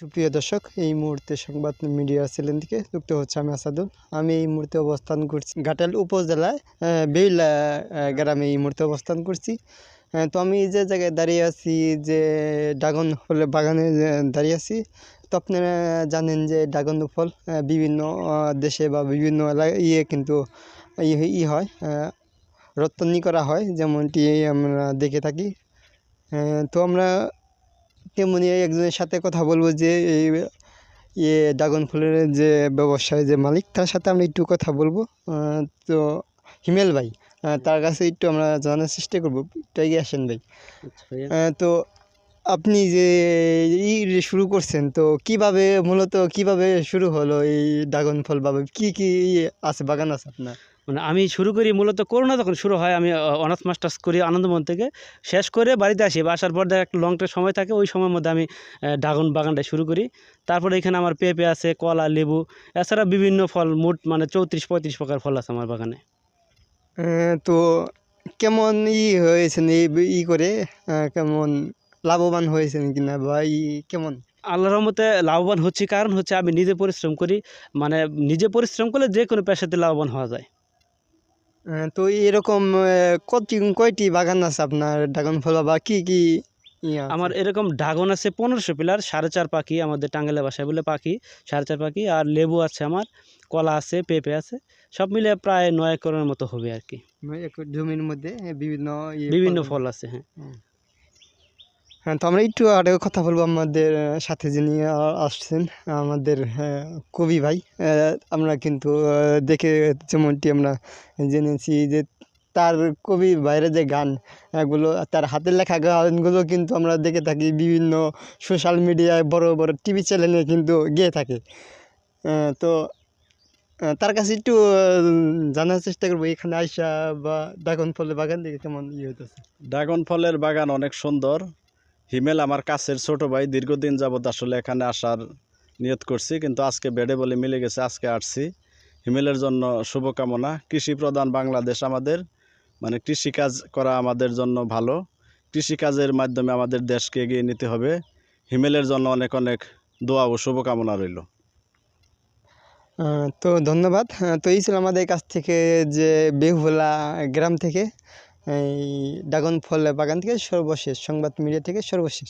সুপ্রিয় দর্শক, এই মুহূর্তে সংবাদ মিডিয়া চ্যানেল থেকে যুক্ত হচ্ছে আমি আসাদুল। আমি এই মুহূর্তে অবস্থান করছি ঘাটাল উপজেলায় বেইলা গ্রামে এই মুহূর্তে অবস্থান করছি। তো আমি যে জায়গায় দাঁড়িয়ে আছি, যে ড্রাগন ফলের বাগানে দাঁড়িয়ে আছি, তো আপনারা জানেন যে ড্রাগন ফল বিভিন্ন দেশে বা বিভিন্ন ইয়ে কিন্তু ই হয় রপ্তানি করা হয়, যেমনটি আমরা দেখে থাকি। তো আমরা তেমনি একজনের সাথে কথা বলব যে এই ইয়ে ড্রাগন ফলের যে ব্যবসায় যে মালিক তার সাথে আমরা একটু কথা বলব। তো হিমেল ভাই তার কাছে একটু আমরা জানার চেষ্টা করব। একটু এগিয়ে আসেন ভাই। তো আপনি যে ই শুরু করছেন তো কীভাবে মূলত কীভাবে শুরু হলো এই ড্রাগন ফল বা কি কি আছে বাগান আছে আপনার? মানে আমি শুরু করি মূলত করোনা যখন শুরু হয় আমি অনার্স মাস্টার্স করি আনন্দমন থেকে। শেষ করে বাড়িতে আসি বা আসার পর দেখা একটা লং টাইম সময় থাকে ওই সময়ের মধ্যে আমি ড্রাগন বাগানটা শুরু করি। তারপরে এখানে আমার পেঁপে আছে কলা লেবু এছাড়া বিভিন্ন ফল মোট মানে চৌত্রিশ পঁয়ত্রিশ প্রকার ফল আছে আমার বাগানে। তো কেমন ই হয়েছেন এই ই করে? কেমন লাভবান হয়েছেন কিনা বা ই কেমন? আল্লাহর রহমতে লাভবান হচ্ছে কারণ হচ্ছে আমি নিজে পরিশ্রম করি। মানে নিজে পরিশ্রম করলে যে কোনো পেশাতে লাভবান হওয়া যায়। তো এরকম কতটি কয়টি বাগান আছে আপনার ড্রাগন ফল বা কি কি আমার এরকম ড্রাগন আছে পনেরোশো পিলার সাড়ে চার পাখি আমাদের টাঙ্গালে বাসায় বলে পাখি সাড়ে চার পাখি আর লেবু আছে আমার কলা আছে পেঁপে আছে সব মিলে প্রায় নয় একরের মতো হবে আর কি। জমির মধ্যে বিভিন্ন ইয়ে বিভিন্ন ফল- ফল আছে হ্যাঁ। হ্যাঁ। তো আমরা একটু আরও কথা বলব আমাদের সাথে যিনি আসছেন, আমাদের কবি ভাই। আমরা কিন্তু দেখে যেমনটি আমরা জেনেছি যে তার কবি বাইরে যে গান এগুলো তার হাতের লেখা গানগুলো কিন্তু আমরা দেখে থাকি বিভিন্ন সোশ্যাল মিডিয়ায় বড় বড় টিভি চ্যানেলে কিন্তু গেয়ে থাকে। তো তার কাছে একটু জানার চেষ্টা করব, এখানে আইসা বা ড্রাগন ফলের বাগান দেখে কেমন ইয়ে হতেছে ড্রাগন ফলের বাগান অনেক সুন্দর। হিমেল আমার কাছের ছোট ভাই দীর্ঘদিন যাবৎ আসলে এখানে আসার নিয়ত করছি, কিন্তু আজকে বেডে বলে মিলে গেছে, আজকে আসছি। হিমেলের জন্য শুভকামনা। কৃষি প্রধান বাংলাদেশ আমাদের মানে কৃষিকাজ করা আমাদের জন্য ভালো। কৃষিকাজের মাধ্যমে আমাদের দেশকে এগিয়ে নিতে হবে। হিমেলের জন্য অনেক অনেক দোয়া ও শুভকামনা রইল। তো ধন্যবাদ। তো এই ছিল আমাদের কাছ থেকে যে বেহুলা গ্রাম থেকে। এই ড্রাগন ফল বাগান থেকে সর্বশেষ সংবাদ মিডিয়া থেকে সর্বশেষ।